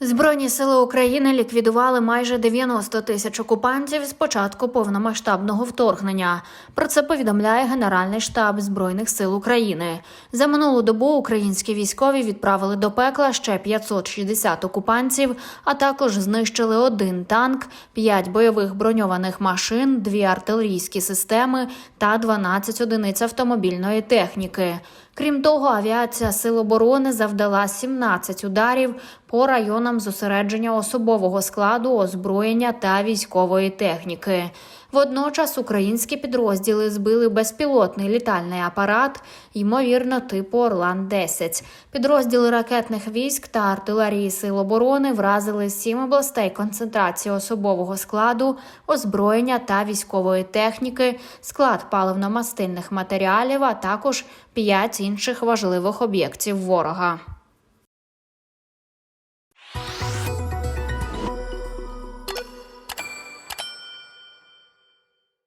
Збройні сили України ліквідували майже 90 тисяч окупантів з початку повномасштабного вторгнення. Про це повідомляє Генеральний штаб Збройних сил України. За минулу добу українські військові відправили до пекла ще 560 окупантів, а також знищили один танк, 5 бойових броньованих машин, 2 артилерійські системи та 12 одиниць автомобільної техніки. Крім того, авіація Сил оборони завдала 17 ударів по районам зосередження особового складу, озброєння та військової техніки. Водночас українські підрозділи збили безпілотний літальний апарат, ймовірно, типу Орлан 10 Підрозділи ракетних військ та артилерії Сил оборони вразили сім областей концентрації особового складу, озброєння та військової техніки, склад паливно-мастильних матеріалів, а також п'ять інших важливих об'єктів ворога.